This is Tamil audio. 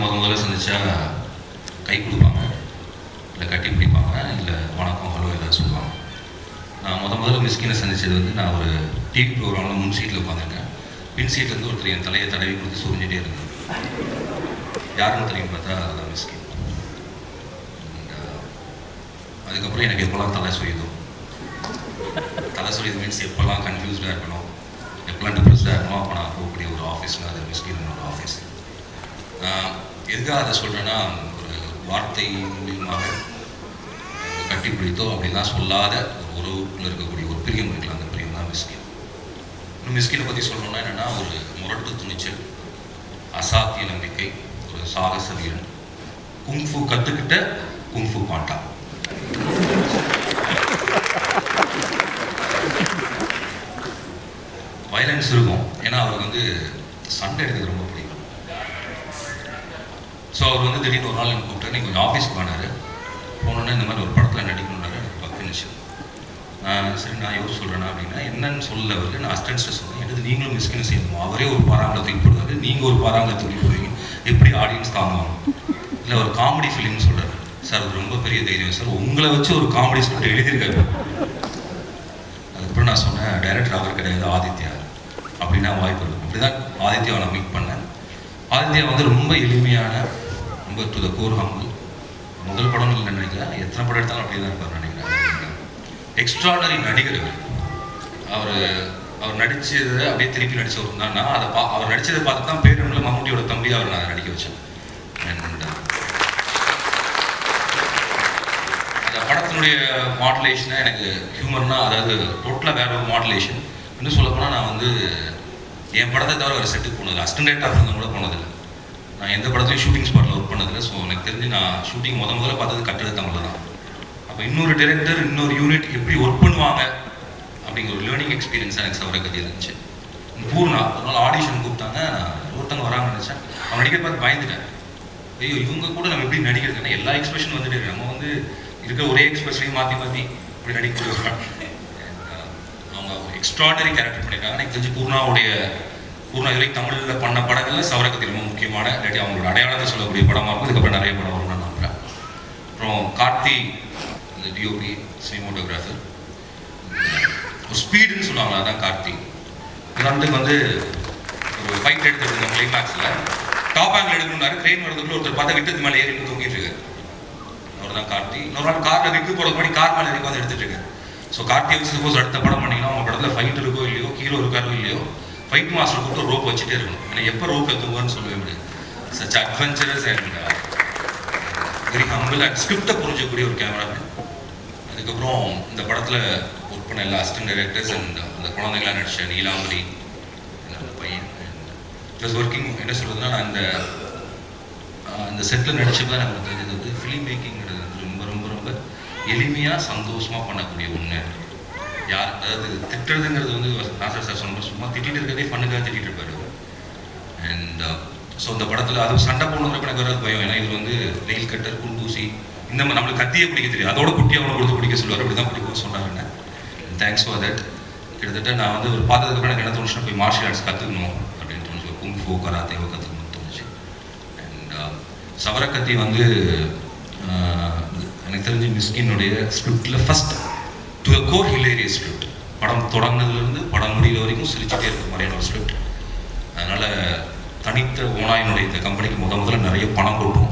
முத முதல்ல சந்திச்சா கை கொடுப்பாங்க. இல்லை கட்டி பிடிப்பாங்க. இல்லை வணக்கம் ஹலோ ஏதாவது சொல்லுவாங்க. நான் முத முதல்ல மிஸ்கினை சந்தித்தது வந்து நான் ஒரு டிவி ப்ரோக்ராமில் முன் சீட்டில் உட்காந்துருக்கேன் பின் சீட்லேருந்து ஒருத்தர் என் தலையை தடவி கொடுத்து சுரிஞ்சிட்டே இருந்தேன் யாருன்னு தெரியும் பார்த்தா அதுதான் மிஸ்கின். Uh, அதுக்கப்புறம் எனக்கு எப்போல்லாம் தலை சுயுதோ தலை சுயுது மீன்ஸ் எப்போல்லாம் கன்ஃபியூஸ்டாக இருக்கணும் எப்போல்லாம் டிப்ரெஸ்டாக இருக்கணும் அப்போ நான் போகக்கூடிய ஒரு ஆஃபீஸ்னால் அது மிஸ்கினோட ஆஃபீஸ் எதுக்காக அதை சொல்கிறேன்னா ஒரு வார்த்தை மூலியமாக கட்டி பிடித்தோ அப்படிலாம் சொல்லாத ஒரு உறவுக்குள்ள இருக்கக்கூடிய ஒரு பிரியம் இருக்கலாம். அந்த பிரியம் தான் மிஸ்கின் இன்னும் மிஸ்கினை பற்றி சொல்லணும்னா என்னென்னா ஒரு முரட்டு துணிச்சல் அசாத்திய நம்பிக்கை ஒரு சாகச வீரன் குங்ஃபு கற்றுக்கிட்ட குங்ஃபு பாண்டா வயலன்ஸ் இருக்கும். ஏன்னா அவருக்கு வந்து சண்டை எடுக்கிறது ரொம்ப ஸோ அவர் வந்து திடீர்னு ஒரு நாள் எனக்கு கூப்பிட்டு கொஞ்சம் ஆஃபீஸ்க்கு போனார். போனோன்னே இந்த மாதிரி ஒரு படத்தில் நடிக்கணும்னாரு. எனக்கு பத்து நிமிஷம். நான் சரி நான் யோசிச்சு சொல்கிறேன்னா அப்படின்னா என்னன்னு சொல்ல அவருக்கு நான் அஸ்டன்ஸ்ட்டு சொன்னேன். எடுத்து நீங்களும் மிஸ்கின் செய்யணும்? அவரே ஒரு பாராங்களை தூக்கி போடுவார். நீங்கள் ஒரு பாராங்களை தூக்கி போடுவீங்க. எப்படி ஆடியன்ஸ் தாங்குவாங்க இல்லை ஒரு காமெடி ஃபிலிம்னு சொல்கிறார் சார் அது ரொம்ப பெரிய தைரியம். சார் உங்களை வச்சு ஒரு காமெடி ஸ்கிரிப்ட் எழுதியிருக்காரு. அதுக்கப்புறம் நான் சொன்னேன் டைரக்டர் அவர் கிடையாது ஆதித்யா. அப்படின்னா வாய்ப்பு இருக்கும் அப்படி தான் ஆதித்யாவை நான் மீட் பண்ணேன். ஆதித்யா வந்து ரொம்ப எளிமையான ரொம்ப டு த கோர் ஹம்பிள் முதல் படம் இல்லை நினைக்கிறேன். எத்தனை படம் எடுத்தாலும் அப்படியே தான் இருப்பார் நினைக்கிறேன். எக்ஸ்ட்ராடனரி நடிகர் அவர் அவர் அவர் அப்படியே திருப்பி நடித்த ஒரு நான் அதை பா அவர் நடித்ததை பார்த்து தான் பேரமில் மம்முட்டியோட தம்பி அவர் நான் நடிக்க வச்சேன். அந்த படத்தினுடைய மாடுலேஷனை எனக்கு ஹியூமர்னா அதாவது டோட்டலாக வேற ஒரு மாடுலேஷன் இன்னும் சொல்லப்போனால் நான் வந்து என் படத்தை தவிர வேறு செட்டுக்கு போனதில்லை. அஸ்டன்டேட்டாக இருந்தவங்க கூட போனதில்லை. நான் எந்த படத்துலையும் ஷூட்டிங் ஸ்பாட்டில் ஒர்க் பண்ணதில்லை. ஸோ எனக்கு தெரிஞ்சு நான் ஷூட்டிங் முத முதல்ல பார்த்தது கட்டுறது தமிழில் தான் அப்போ இன்னொரு டேரக்டர் இன்னொரு யூனிட் எப்படி ஒர்க் பண்ணுவாங்க அப்படிங்கிற ஒரு லேர்னிங் எக்ஸ்பீரியன்ஸ் எனக்கு சவர கதி இருந்துச்சு. பூர்ணா ஒரு நாள் ஆடிஷன் கூப்பிட்டாங்க. ஒருத்தவங்க வராங்கன்னு நினச்சேன். அவன் நடிக்கிற பார்த்து பயந்துட்டேன். ஐயோ இவங்க கூட நம்ம எப்படி நடிக்கிறதுன்னா எல்லா எக்ஸ்பிரஷன் வந்துட்டு இருக்கு. நம்ம வந்து இருக்கிற ஒரே எக்ஸ்பிரஷனையும் மாற்றி மாற்றி இப்படி நடிக்க uh, அவங்க எக்ஸ்ட்ராடனரி கேரக்டர் பண்ணியிருக்காங்க எனக்கு தெரிஞ்சு பூர்ணாவுடைய பூர்ணா இது தமிழில் பண்ண படங்களில் சவரக்கத்தி ரொம்ப முக்கியமான இல்லாட்டி அவங்களோட அடையாளத்தை சொல்லக்கூடிய படமாக இருக்கும் இதுக்கப்புறம் நிறைய படம் வரும்னு நான் நம்புகிறேன் அப்புறம் கார்த்தி இந்த டிஓபி சினிமோட்டோகிராஃபர் ஒரு ஸ்பீடுன்னு சொல்லுவாங்களா அதான் கார்த்தி. உதாரணத்துக்கு வந்து ஒரு ஃபைட் எடுத்துட்டு கிளைமேக்ஸில் டாப் ஆங்கிள் எடுக்கணும்னாரு ட்ரெயின் வரதுக்குள்ள ஒருத்தர் பார்த்தா விட்டது மேலே ஏறி தூங்கிட்டு இருக்காரு. அவர் தான் கார்த்தி. இன்னொரு நாள் காரில் விக்கு போகிறது முன்னாடி கார் மேலே இறக்கி வந்து எடுத்துட்டு இருக்காரு. ஸோ கார்த்தி வச்சு சப்போஸ் அடுத்த படம் பண்ணிங்கன்னா அவங்க படத்தில் ஃபைட் இருக்கோ இல்லையோ ஹீரோ இருக்காரு ஃபைட் மாஸ்டர் கூப்பிட்டு ரோப் வச்சுட்டே இருக்கணும். ஏன்னா எப்போ ரோப் எத்துவான்னு சொல்லவே முடியாது. Such adventurous and very humble and ஸ்கிரிப்டை புரிஞ்சக்கூடிய ஒரு கேமராமேன் அதுக்கப்புறம் இந்த படத்தில் ஒர்க் பண்ண எல்லா அசிஸ்டன்ட் டைரக்டர்ஸ் அண்ட் அந்த குழந்தைங்களாம் நடிச்ச நீலாம்பரி அந்த பையன் ப்ளஸ் ஒர்க்கிங் uh, என்ன சொல்கிறதுனா நான் அந்த இந்த uh, செட்டில் நடிச்சப்போ தான் எனக்கு தெரிஞ்சது வந்து ஃபிலிம் மேக்கிங்கிறது ரொம்ப ரொம்ப ரொம்ப எளிமையாக சந்தோஷமாக பண்ணக்கூடிய ஒன்று யார் அதாவது திட்டுறதுங்கிறது வந்து நாசர் சார் சொன்ன சும்மா திட்டிட்டு இருக்கிறதே ஃபண்ணுக்காக திட்டிட்டு இருப்பாரு. அண்ட் ஸோ uh, இந்த படத்தில் அது சண்டை போடணுங்கிறப்ப எனக்கு வராது பயம். ஏன்னா இது வந்து ரயில் கட்டர் குண்டூசி இந்த மாதிரி நம்மளுக்கு கத்தியே பிடிக்க தெரியும் அதோட குட்டி அவனை கொடுத்து பிடிக்க சொல்லுவார். அப்படி தான் பிடிக்கும் சொன்னாங்க தேங்க்ஸ் ஃபார் தட் கிட்டத்தட்ட நான் வந்து ஒரு பார்த்ததுக்கப்புறம் எனக்கு என்ன தோணுச்சுன்னா போய் மார்ஷியல் ஆர்ட்ஸ் கற்றுக்கணும் அப்படின்னு தோணுச்சு. குங் ஃபோ கராத்தேவோ கற்றுக்கணும்னு தோணுச்சு. அண்ட் uh, சவரக்கத்தி வந்து uh, எனக்கு தெரிஞ்சு மிஸ்கினுடைய ஸ்கிரிப்டில் first to a core hilarious script படம் தொடங்கினதுலேருந்து படம் முடிகிற வரைக்கும் சிரிச்சுட்டே இருக்க மாதிரியான ஒரு ஸ்கிரிப்ட் அதனால் தனித்த ஓனாயினுடைய இந்த கம்பெனிக்கு முத முதல்ல நிறைய பணம் கொட்டும்